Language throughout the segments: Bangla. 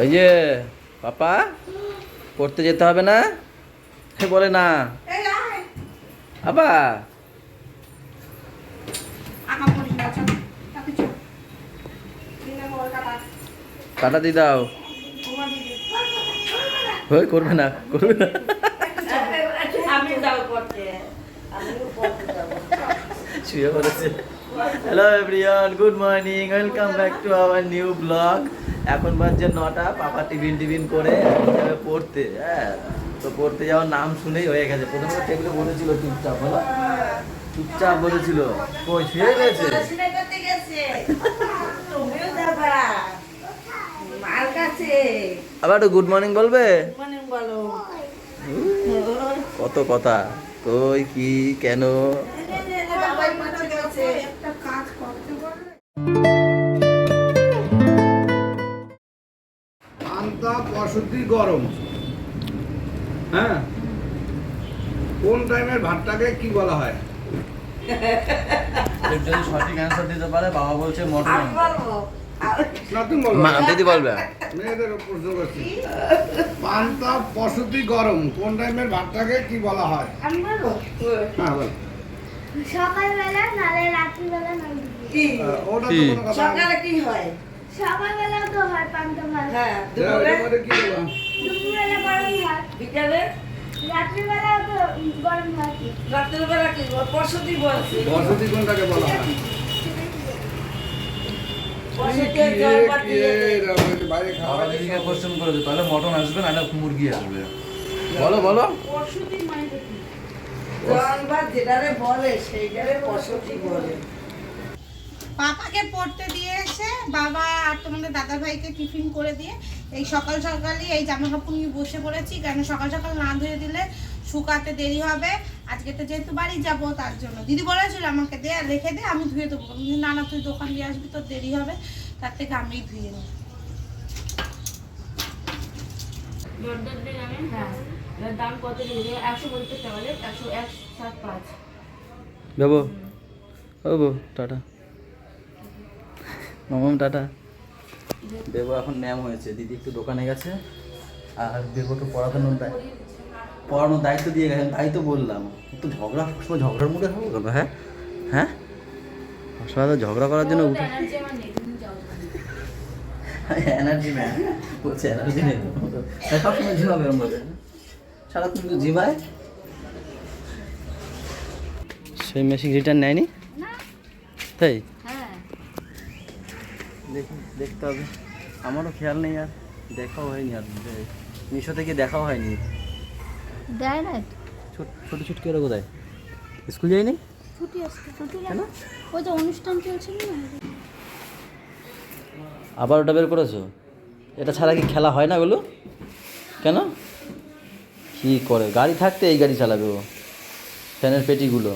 ওই যে পাপা পড়তে যেতে হবে না? সে বলে না। বাবা কাটা। দিয়ে দাও। ওই করবে না করবে না। আমি যাব পড়তে। আমিও পড়তে যাব। শুয়ে পড়েছে। Hello everyone good morning welcome back to our new blog এখন বাজছে নটা পাপা টিফিন টিফিন করে যাবে পড়তে হ্যাঁ। তো পড়তে যাওয়ার নাম শুনেই হয়ে গেছে। প্রথমে টেবিলে বলেছিল চুপচাপ বলো। চুপচাপ বলেছিল কই শুয়ে গেছে? আবার একটু গুড মর্নিং বলবে? কত কথা। কই কি কেন বাবাই পড়তে গেছে পান্তা পশুটি গরম। হ্যাঁ? কোন টাইমের ভাতটাকে কি বলা হয়? যদি সঠিক অ্যান্সার দিতে পারে বাবা বলছে মটন। আমি না তুমি বলো মা দিদি বলবে। মেয়েদের প্রশ্ন করছি পান্তা পশুটি গরম। কোন টাইমের ভাতটাকে কি বলা হয়? আমি বলব। হ্যাঁ বল। সকালবেলা নালে রাত্রিবেলা নালে কি? ওটা তো কোনো কথা সকালে কি হয়? সকালবেলা তো হয় পান্তা ভাত। হ্যাঁ দুপুরে? কি বললাম? দুপুরবেলা গরম ভাত। বিকালে? রাত্রিবেলা তো গরম ভাত। রাত্রেবেলা কি? পরশুদি বলছি। বসতি কোনটাকে বলা হয়? পরশুদি কি রে, জল পাতি কি রে, এরকম একটু বাইরে খাওয়া বাবা দিদিকে কোশ্চেন করেছে তাহলে মটন আসবে না মুরগি আসবে? বলো বলো। যেটারে বলে সেইটারে পরশুদি বলে। পাপাকে পড়তে দিয়ে এসে বাবা আর তোমাদের দাদা ভাইকে টিফিন করে দিয়ে এই সকাল সকালই এই জামা কাপড় নিয়ে বসে পড়েছি কেন সকাল সকাল না ধুয়ে দিলে শুকাতে দেরি হবে। আজকে তো যেহেতু বাড়ি যাব তার জন্য। দিদি বলেছিল আমাকে দে রেখে দে আমি ধুয়ে দেবো। না না তুই দোকান দিয়ে আসবি তোর দেরি হবে তার থেকে আমি ধুয়ে নেব। হ্যাঁ। দাম কত একশো পঞ্চাশ টাকা বলে একশো এক সাত পাঁচ। বেবো টাটা। মামাম টাটা। বেবো এখন ম্যাম হয়েছে। দিদি একটু দোকানে গেছে। আর বেবোকে পড়ানোর দায় পড়ানোর দায়িত্ব দিয়ে গেছেন তাই তো বললাম। একটু ঝগড়া সবসময় ঝগড়ার মুখে থাকব কেন? হ্যাঁ? হ্যাঁ? সবাই তো ঝগড়া করার জন্য উঠে এনার্জি নেই ম্যাম বলছে এনার্জি নেই। হ্যাঁ, সবসময় ঝিমাবে ওর মধ্যে সারাক্ষণ তো ঝিমায়। সেই মেশিন রিটার্ন নেয়নি? তাই? দেখি দেখতে হবে। আমারও খেয়াল নেই আর দেখাও হয়নি আর মিশো থেকে দেখাও হয়নি। দেয় না ছোট ছোট ছোট কেউ কোথায়? স্কুল যায়নি? ছুটি আসছে ছুটি কেন? ওই তো অনুষ্ঠান চলছিল না? আবার ওটা বের করেছ? এটা ছাড়া কি খেলা হয় না ওগুলো? কেন? কি করে? গাড়ি থাকতে এই গাড়ি চালাবে ও ফ্যানের পেটিগুলো।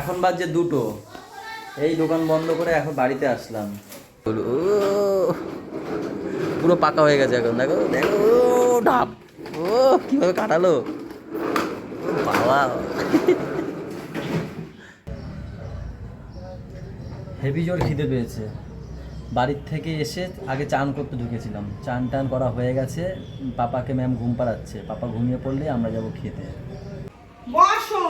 এখন বাজছে দুটো। এই দোকান বন্ধ করে এখন বাড়িতে আসলাম। পুরো পাকা হয়ে গেছে এখন, দেখো দেখো ডাব ও, কীভাবে কাটালো? বাবা। হেভি জোর খিদে পেয়েছে। বাড়ির থেকে এসে আগে চান করতে ঢুকেছিলাম। চান টান করা হয়ে গেছে। পাপাকে ম্যাম ঘুম পাড়াচ্ছে। পাপা ঘুমিয়ে পড়লে আমরা যাব খেতে বসো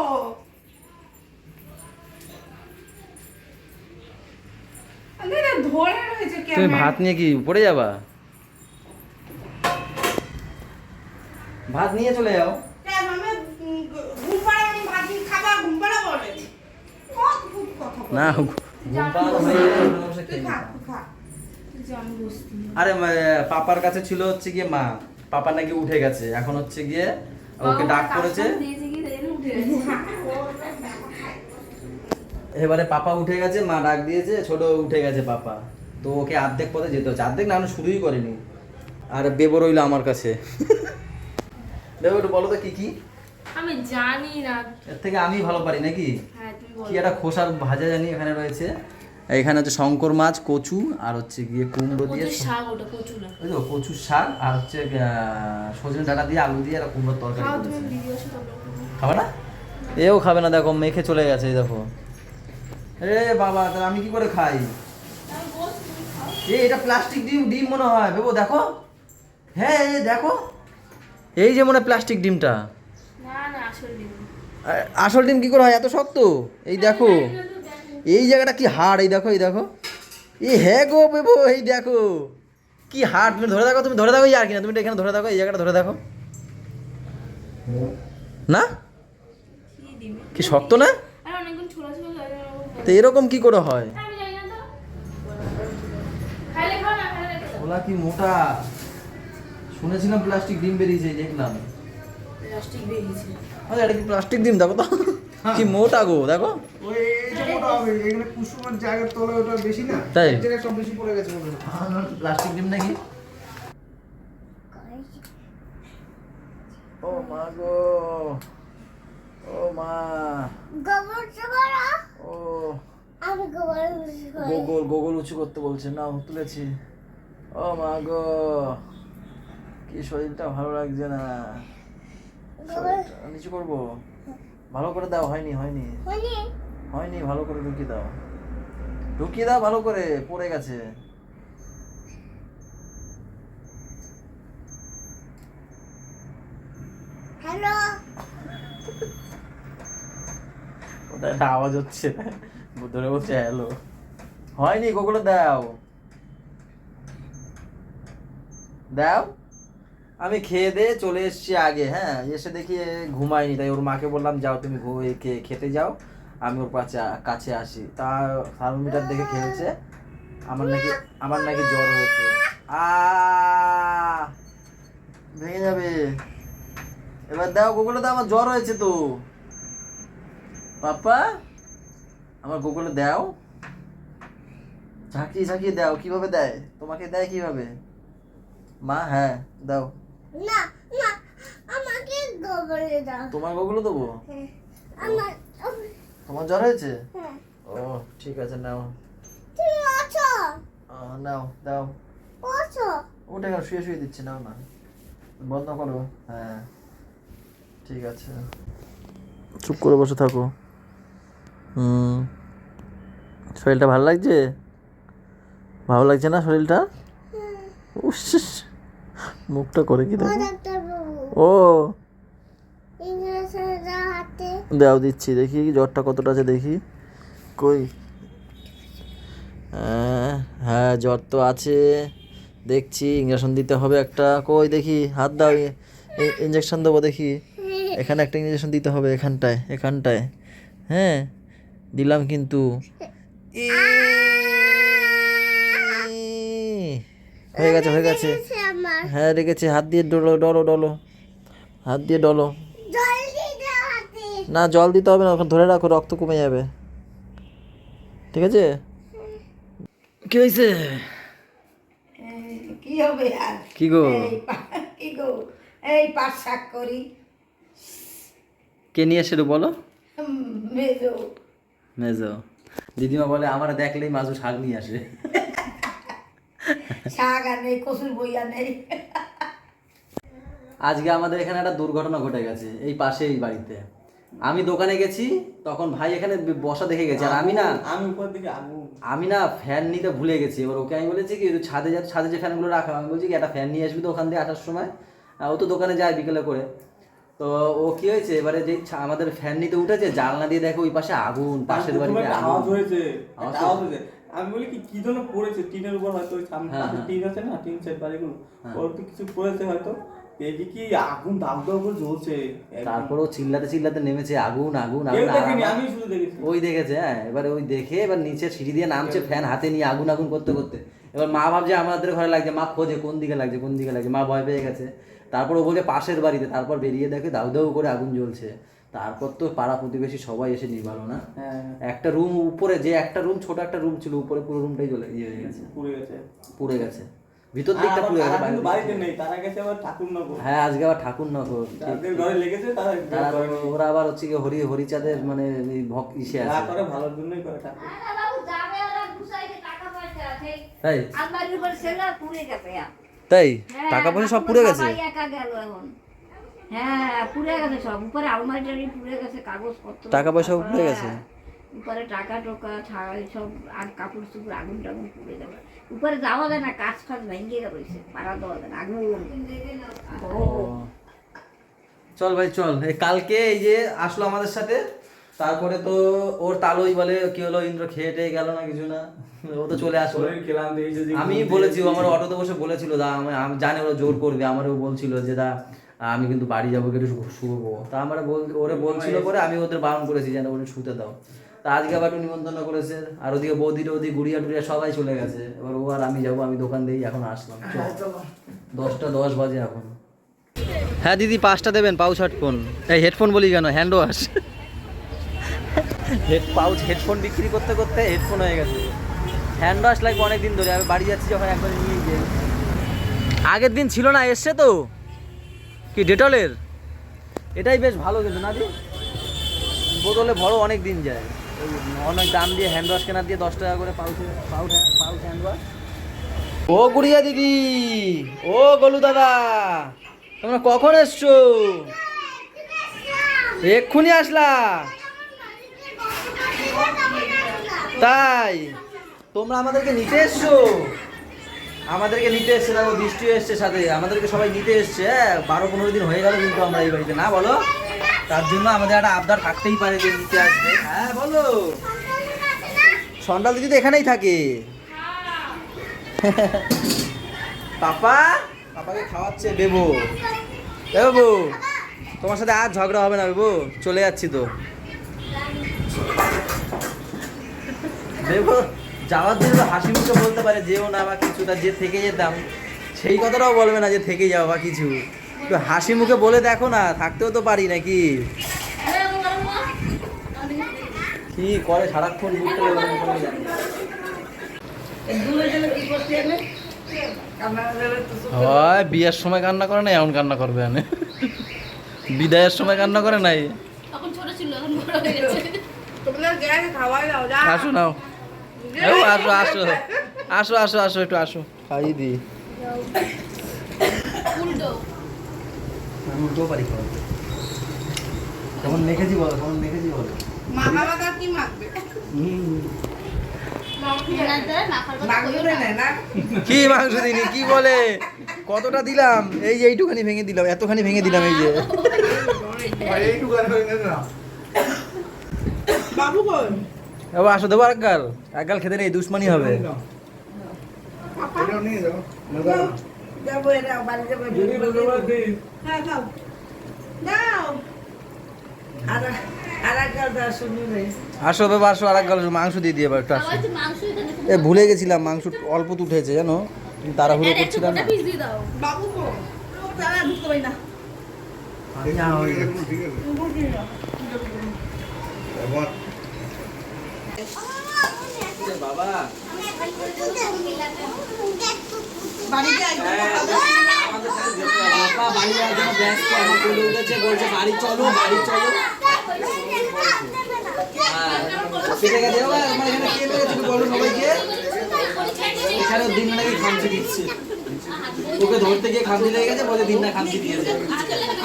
আরে না, ধরে রয়েছে তুমি ভাত নিয়ে কি পড়ে যাবা? ভাত নিয়ে চলে যাও। না। হয়ে আরে পাপার কাছে ছিল হচ্ছে গিয়ে মা। পাপা নাকি উঠে গেছে। এখন হচ্ছে গিয়ে ওকে ডাক করেছে। এবারে পাপা উঠে গেছে মা ডাক দিয়েছে ছোট উঠে গেছে পাপা। তো ওকে অর্ধেক পথে যেতে হচ্ছে। অর্ধেক না আমি শুরুই করিনি। আর বেবো রইল আমার কাছে। বেবো একটু বলো তো কি কি? আমি জানি না। এর থেকে আমি ভালো পারি নাকি? হ্যাঁ কি একটা খোসার ভাজা জানি এখানে রয়েছে। এখানে হচ্ছে শঙ্কর মাছ কচু আর হচ্ছে গিয়ে কুমড়ো দিয়ে শাক ওটা কচু না। ওই তো কচুর শাক আর হচ্ছে সজনে ডাটা দিয়ে আলু দিয়ে আর কুমড়োর তরকারি খাবে না? এও খাবে না দেখো মেখে চলে গেছে দেখো। রে বাবা তাহলে আমি কি করে খাই? এ এটা প্লাস্টিক ডিম ডিম মনে হয়। বেবো দেখো। হ্যাঁ এই দেখো। এই যে মনে হয় প্লাস্টিক ডিমটা। না না আসলে ডিম। কি করে হয়? এত শক্ত? এই দেখো। এই জায়গাটা কি হাড়? এই দেখো এই দেখো। এই হ্যাঁ গো বেবো এই দেখো। কি হাড়? তুমি ধরে দেখো তুমি ধরে দেখো আর কিনা তুমি এখানে ধরে দেখো এই জায়গাটা ধরে দেখো। না? কি শক্ত না? তো এরকম কি করে হয় আমি জানি না তো খাইলে খাও না ওলা কি মোটা? শুনেছিলাম প্লাস্টিক ডিম বেরিয়েছে দেখলাম। প্লাস্টিক বেরিয়েছে। আরে এটা কি প্লাস্টিক ডিম দেখো তো। কি মোটা গো দেখো। ওই মোটা হবে এখানে কুসুমের জায়গার তলে ওটা বেশি না? তাই? সব বেশি পড়ে গেছে। প্লাস্টিক ডিম নাকি? ও মা গো। ও মা। গোবর ও। আমি গোবর গোগল গোগল উঁচু করতে বলছে নাও তুলেছি। ও মা গো কি শরীরটা ভালো লাগছে না। নিচু করব? ভালো করে দাও হয়নি হয়নি। হয়নি? ভালো করে ঢুকিয়ে দাও। ঢুকিয়ে দাও ভালো করে পড়ে গেছে। হ্যালো? ওটা একটা আওয়াজ হচ্ছে। ধরে বলছে হ্যালো। হয়নি গোগুলো দাও। দাও। আমি খেয়ে দিয়ে চলে এসেছি আগে হ্যাঁ? এসে দেখি এ ঘুমায়নি, তাই ওর মাকে বললাম, যাও তুমি ঘুমিয়ে খে- খেতে যাও। আমি ওর কাছে কাছে আসি। তা থার্মোমিটার দেখে খেয়েছে আমার নাকি আমার নাকি জ্বর হয়েছে। আ ভেঙে যাবে। এবার দাও, গুগলে দাও, আমার জ্বর হয়েছে তো। পাপা আমার গুগলে দাও। ঝাঁকিয়ে ঝাঁকিয়ে দাও, কীভাবে দেয়? তোমাকে দেয় কীভাবে? মা হ্যাঁ দাও। না না আমাকে গোবরে দাও। তোমার গুগলে দেবো? আমার তোমার জ্বর হয়েছে? হ্যাঁ। ও ঠিক আছে নাও। তুমি আছো নাও দাও। আছো ওটা কেন? শুয়ে শুয়ে দিচ্ছি নাও না। বন্ধ করো। হ্যাঁ ঠিক আছে। চুপ করে বসে থাকো। হুম। শরীরটা ভালো লাগছে? ভালো লাগছে না শরীরটা? উস, মুখটা করে কি দেখো? ও। দাও দিচ্ছি দেখি জ্বরটা কতটা আছে দেখি। কই? হ্যাঁ, হ্যাঁ জ্বর তো আছে। দেখছি ইঞ্জেকশন দিতে হবে একটা। কই দেখি? হাত দাও ইঞ্জেকশন দেবো দেখি। এখানে একটা ইঞ্জেকশন দিতে হবে এখানটায় এখানটায়। হ্যাঁ দিলাম কিন্তু। হয়ে গেছে হয়ে গেছে। হ্যাঁ রেখেছে হাত দিয়ে ডলো ডলো ডলো। হাত দিয়ে ডলো। জলদি দাও হাতে। না জল দিতে হবে না ওখানে ধরে রাখো রক্ত কমে যাবে। ঠিক আছে? কি হয়েছে? কি হবে আর? কি গো? কি গো? এই পাট শাক করি। কে নিয়ে এসে বলো? মেজো। মেজো। দিদিমা বলে আমার দেখলেই মাজু শাক নিয়ে আসে। শাক আর নেই বইয়া নেই। আজকে আমাদের এখানে একটা দুর্ঘটনা ঘটে গেছে এই পাশে এই বাড়িতে। আমি দোকানে গেছি তখন ভাই এখানে বসা দেখে গেছে আর আমি না আমি উপর দিকে আমি না ফ্যান নিতে ভুলে গেছি। এবার ওকে আমি বলেছি কি ছাদে যা ছাদে যে ফ্যানগুলো রাখা আমি বলছি কি একটা ফ্যান নিয়ে আসবি তো ওখান থেকে আসার সময়? ও তো দোকানে যায় বিকেলে করে। তো ও কি হয়েছে এবারে যে আমাদের ফ্যান নিতে উঠেছে জানলা দিয়ে দেখো ওই পাশে আগুন পাশের বাড়িতে আগুন। আওয়াজ হয়েছে। আমি বলি কি কি জন্য পড়েছে? টিনের উপর হয়তো ওই সামনে হ্যাঁ, পাশে হ্যাঁ। টিন আছে না? টিন সেট বাড়িগুলো। হ্যাঁ। ওর তো কিছু পড়েছে হয়তো? দেখি কি আগুন দাগ দাগ করে জ্বলছে। একদম। তারপর ও চিল্লাতে চিল্লাতে নেমেছে আগুন আগুন আগুন আমি শুধু দেখেছি। ওই দেখেছে হ্যাঁ এবার ওই দেখে এবার নিচে সিঁড়ি দিয়ে নামছে ফ্যান হাতে নিয়ে আগুন আগুন করতে করতে। এবার মা ভাবছে আমাদের ঘরে লাগছে মা খোঁজে কোন দিকে লাগছে কোন দিকে লাগছে? মা ভয় পেয়ে গেছে। তারপর ও বলছে পাশের বাড়িতে। তারপর বেরিয়ে দেখে দাউ দাউ করে আগুন জ্বলছে। তারপর তো পাড়া প্রতিবেশী সবাই এসে নিভালো না হ্যাঁ। একটা রুম উপরে যে একটা রুম ছোট একটা রুম ছিল উপরে পুরো রুমটাই জ্বলে ইয়ে হয়ে গেছে। পুড়ে গেছে। পুড়ে গেছে। ভিতর দিকটা পুড়ে গেছে বাড়িতে নেই তারা গেছে আবার ঠাকুর নগর হ্যাঁ আজকে আবার ঠাকুর নগর ঠিক, যাদের ঘরে লেগেছে তারা। ওরা আবার হচ্ছে কি হরি হরিচাঁদের মানে এই ভক ইসে আছে। করে ভালোর জন্যই করে ঠাকুর। বাবু যাবে ওরা গুছাইতে টাকা পয়সা আছে। তাই আলমারির উপর সেলা পুড়ে গেছে। তাই? হ্যাঁ, টাকা পয়সা সব পুড়ে গেছে? একা গেল এখন। হ্যাঁ পুড়ে গেছে সব। উপরে পুড়ে গেছে কাগজপত্র। টাকা তারপরে পুড়ে গেছে? উপরে টাকা টোকা সব আর কাপড় চুপড় আগুন টাগুন পুড়ে যাবে উপরে যাওয়া যায় না কাজ ফাজ ভেঙে রয়েছে পাড়া দেওয়া যায় না আগুন চল ভাই চল। এই কালকে এই যে আসলো আমাদের সাথে তারপরে তো ওর তালই বলে কি হলো ইন্দ্র খেয়ে টেয়ে গেল না কিছু না? ও তো চলে আসলো। আমি বলেছি আমার অটোতে বসে বলেছিল দা আমি আমি জানি ওরা জোর করবে। আমারও বলছিল যে দা আমি কিন্তু বাড়ি যাব একটু শু- শুবো তা আমরা বল ওরে বলছিল পরে আমি ওদের বারণ করেছি যেন ওরে শুতে দাও। তা আজকে আবার একটু নিমন্ত্রণ করেছে আর ওদিকে বৌদি টৌদি গুড়িয়া টুড়িয়া সবাই চলে গেছে। এবার ও আর আমি যাব আমি দোকান দিয়ে এখন আসলাম। দশটা দশ বাজে এখন। হ্যাঁ দিদি পাঁচটা দেবেন পাউচ হেডফোন। এই হেডফোন বলি কেন? Hand wash head pouch headphone বিক্রি করতে করতে হেডফোন হয়ে গেছে। হ্যান্ড ওয়াশ লাগবে অনেক দিন ধরে আমি বাড়ি যাচ্ছি যখন একবার নিয়ে যাই। আগের দিন ছিল না এসছে তো। কি ডেটলের এটাই বেশ ভালো কিন্তু, না দি বোতলে ভরো, অনেক দিন যায়। অনেক দাম দিয়ে হ্যান্ড ওয়াশ কেনার দিয়ে দশ টাকা করে pouch pouch pouch hand wash ও গুড়িয়া দিদি, ও গলু দাদা, তোমরা কখন এসছো? এক্ষুনি আসলা। তাই, তোমরা আমাদেরকে নিতে এসছো? আমাদেরকে নিতে এসছে, দেখো বৃষ্টি এসছে সাথে। আমাদেরকে সবাই নিতে এসছে হ্যাঁ বারো পনেরো দিন হয়ে গেল কিন্তু আমরা এই বাড়িতে। না, বলো? তার জন্য আমাদের একটা আবদার থাকতেই পারে যে নিতে আসবে। হ্যাঁ বলো? সন্ডাল দিদি তো এখানেই থাকে। পাপা? পাপাকে খাওয়াচ্ছে বেবু। বাবু, তোমার সাথে আর ঝগড়া হবে না বেবু, চলে যাচ্ছি তো। দেখো যাওয়ার দিন তো হাসি মুখে বলতে পারে যেও না বা কিছু তার যে থেকে যেতাম। সেই কথাটাও বলবে না যে থেকে যাও বা কিছু। একটু হাসি মুখে বলে দেখো না থাকতেও তো পারি নাকি? কি করে সারাক্ষণ তো হয় বিয়ের সময় কান্না করে না এমন কান্না করবে এনে। বিদায়ের সময় কান্না করে নাই। তখন ছোট ছিল এখন বড় হয়ে গেছে। তোমাদের গ্যাস খাওয়াই দাও যা। আসো নাও। আসো আসো। আসো আসো আসো একটু আসো। খাইয়ে দি। উল্টো। পারি কেমন মেখেছি বলো কেমন মেখেছি বলো। মাখা মাখা কি মাখবে? মাংস দিনি কি বলে? কতটা দিলাম? এই যে এইটুখানি ভেঙে দিলাম এতখানি ভেঙে দিলাম এই যে। বাবু কই? এবার আসো দেবো এক গাল এক গাল খেতে নেই দুশ্মনী হবে। হ্যাঁ আসো বাবা আসো আর এক গাল মাংস দিয়ে দিয়ে এবার একটু আসো। এ ভুলে গেছিলাম মাংস অল্প তো উঠেছে জানো? তাড়াহুড়ো করছিলাম না। ঠিক আছে, বাবা বাড়ি চলো বাড়ি চলো। হ্যাঁ। ঠিক আছে আমার এখানে কে মেরেছে বলো সবাইকে। এখানে দিন নাকি খামচি দিচ্ছে। ওকে ধরতে গিয়ে খামচি লেগে গেছে বলে দিন না খামচি দিয়েছে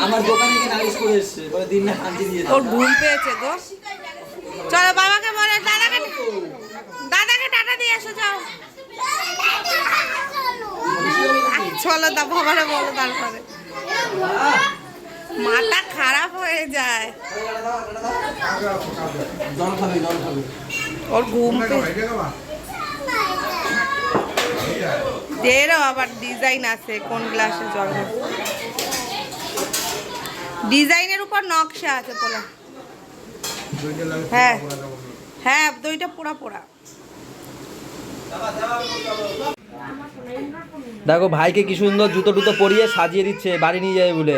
আমার দোকানে গিয়ে নালিশ করে এসছে বলে দিন না খামচি দিয়েছে ওর ঘুম পেয়েছে চলো বাবাকে দাদাকে টাটা দিয়ে এসো, যাও। চলো দা বাবারে বলো তারপরে। মাথা খারাপ হয়ে যায়। ওর ঘুম আবার ডিজাইন আছে, কোন গ্লাসে জল ডিজাইনের উপর নকশা আছে পোলা। হ্যাঁ। হ্যাঁ দইটা পোড়া পোড়া। দেখো ভাইকে কি সুন্দর জুতো টুতো পরিয়ে সাজিয়ে দিচ্ছে বাড়ি নিয়ে যাবে বলে।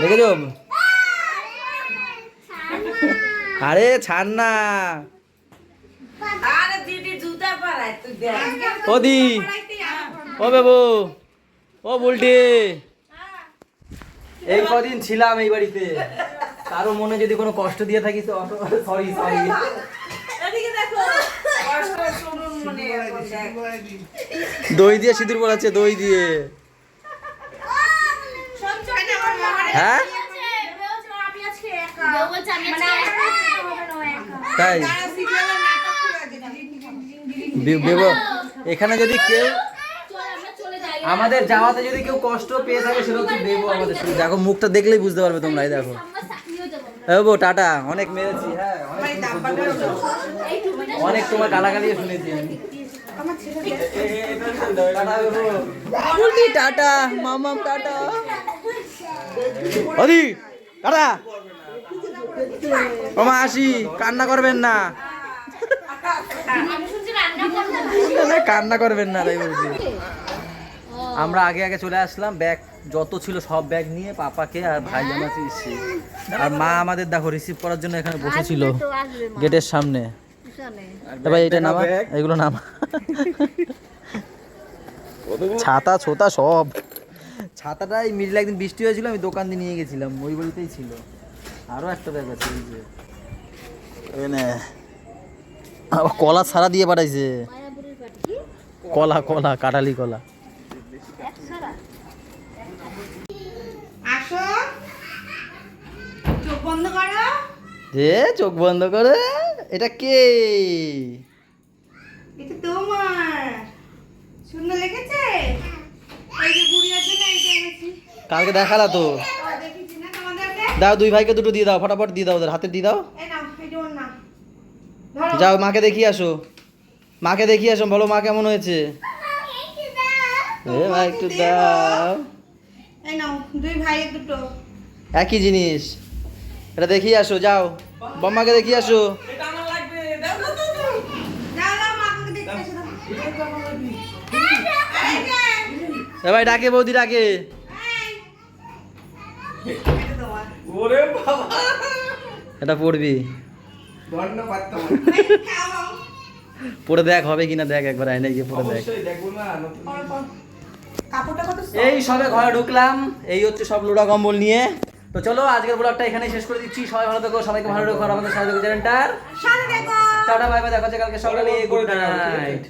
দেখেছ? আরে ছাড় না। আরে দিদি জুতা পারায় তুই দেখ। ও দি ও বেবু ও বুলটি। এই কদিন ছিলাম এই বাড়িতে। কারও মনে যদি কোনো কষ্ট দিয়ে থাকি তো সরি সরি মনে দিই। দিয়ে সিঁদুর পড়াচ্ছে দই দিয়ে। হ্যাঁ? আজকে তাই? এখানে যদি কেউ আমাদের যাওয়াতে যদি কেউ কষ্ট পেয়ে থাকে সেটা হচ্ছে দেবো আমাদের দেখো মুখটা দেখলেই বুঝতে পারবে তোমরা দেখো। আমরা। হ্যাঁ টাটা। অনেক মেরেছি হ্যাঁ অনেক তোমার গালাগালিও শুনেছি আমি। টাটা। মামাম টাটা। অদি টাটা। ওমা আসি কান্না করবেন না। আমি শুনছি রান্না করতে না, কান্না করবেন না তাই বলছি আমরা আগে আগে চলে আসলাম ব্যাগ যত ছিল সব ব্যাগ নিয়ে পাপাকে আর ভাই এসেছি আর মা আমাদের দেখো রিসিভ করার জন্য এখানে বসেছিল গেটের সামনে। এটা নামা এগুলো নামা। ছাতা ছোতা সব। ছাতাটা এই মিডিল একদিন বৃষ্টি হয়েছিল আমি দোকান দিয়ে নিয়ে গেছিলাম ওই বইতেই ছিল। আরও একটা ব্যাগ আছে এই যে। কলা ছাড়া দিয়ে পাঠাইছে। কলা কলা কাটালি কলা এক সারা আসো চোখ বন্ধ করো এ চোখ বন্ধ করে? এটা কে? এটা তোমার। সুন্দর লেগেছে? এই যে গুড়িয়ার জন্য এইটা এনেছি। কালকে দেখালা তো। দাও দুই ভাইকে দুটো দিয়ে দাও ফটাফট দিয়ে দাও ওদের হাতে দিয়ে দাও। এই নাও এটা ওর না ধরো। যাও মাকে দেখিয়ে আসো। মাকে দেখিয়ে আসো বলো মা কেমন হয়েছে? ভাই একটু দাও। এই নাও দুই দুটো। একই জিনিস। এটা দেখিয়ে আসো যাও। বম্মাকে দেখিয়ে আসো। ভাই ডাকে বৌদি ডাকে। এটা পড়বি। পড়ে দেখ হবে কিনা দেখ একবার আয়নায় গিয়ে পড়ে দেখ। এই সবে ঘরে ঢুকলাম এই হচ্ছে সব লোড়া কম্বল নিয়ে। তো চলো আজকের ব্লগটা এখানেই শেষ করে দিচ্ছি। সবাই ভালো থাকো সবাইকে ভালো রাখো আমাদের সাথে থাকো চ্যানেলটার। সাথে থাকো। টাটা বাই বাই দেখা হচ্ছে কালকে। সকালে গুড নাইট।